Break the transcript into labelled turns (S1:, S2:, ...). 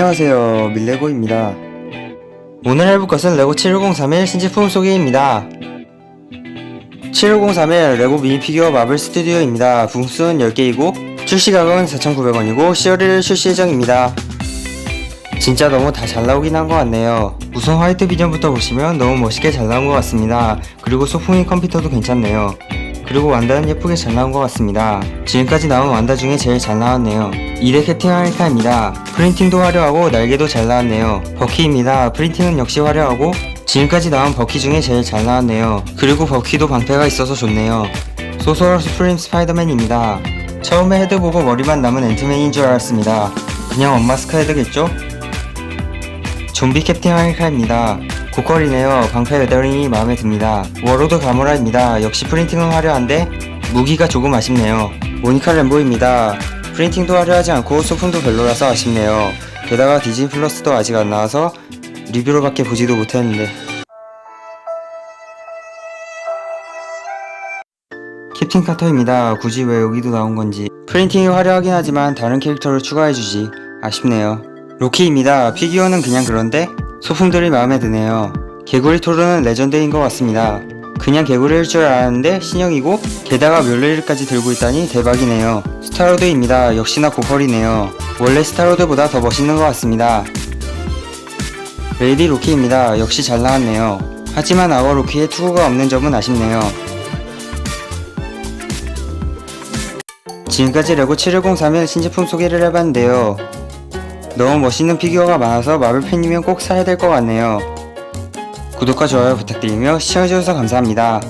S1: 안녕하세요. 밀레고입니다. 오늘 해볼 것은 레고 7103의 신제품 소개입니다. 7103의 레고 미니 피규어 마블 스튜디오입니다. 부품수는 10개이고 출시 가격은 4,900원이고 10월 1일 출시 예정입니다. 진짜 너무 다 잘 나오긴 한 것 같네요. 우선 화이트 비전부터 보시면 너무 멋있게 잘 나온 것 같습니다. 그리고 소풍이 컴퓨터도 괜찮네요 그리고 완다는 예쁘게 잘 나온 것 같습니다. 지금까지 나온 완다 중에 제일 잘 나왔네요. 2대 캡틴 아메리카입니다. 프린팅도 화려하고 날개도 잘 나왔네요. 버키입니다. 프린팅은 역시 화려하고 지금까지 나온 버키 중에 제일 잘 나왔네요. 그리고 버키도 방패가 있어서 좋네요. 소설 스프림 스파이더맨입니다. 처음에 헤드 보고 머리만 남은 앤트맨인 줄 알았습니다. 그냥 엄마스크 헤드겠죠? 좀비 캡틴 아메리카입니다. 고퀄이네요. 방패 레더링이 마음에 듭니다. 워로드 가모라입니다. 역시 프린팅은 화려한데 무기가 조금 아쉽네요. 모니카 램보입니다. 프린팅도 화려하지 않고 소품도 별로라서 아쉽네요. 게다가 디즈니 플러스도 아직 안 나와서 리뷰로밖에 보지도 못했는데 캡틴 카터입니다. 굳이 왜 여기도 나온 건지 프린팅이 화려하긴 하지만 다른 캐릭터를 추가해주지 아쉽네요. 로키입니다. 피규어는 그냥 그런데 소품들이 마음에 드네요. 개구리 토르는 레전드인 것 같습니다. 그냥 개구리일 줄 알았는데 신형이고 게다가 멸레리까지 들고 있다니 대박이네요. 스타로드입니다. 역시나 고퀄이네요. 원래 스타로드보다 더 멋있는 것 같습니다. 레이디 로키입니다. 역시 잘 나왔네요. 하지만 아워 로키에 투구가 없는 점은 아쉽네요. 지금까지 레고 7103의 신제품 소개를 해봤는데요. 너무 멋있는 피규어가 많아서 마블 팬이면 꼭 사야 될 것 같네요. 구독과 좋아요 부탁드리며 시청해주셔서 감사합니다.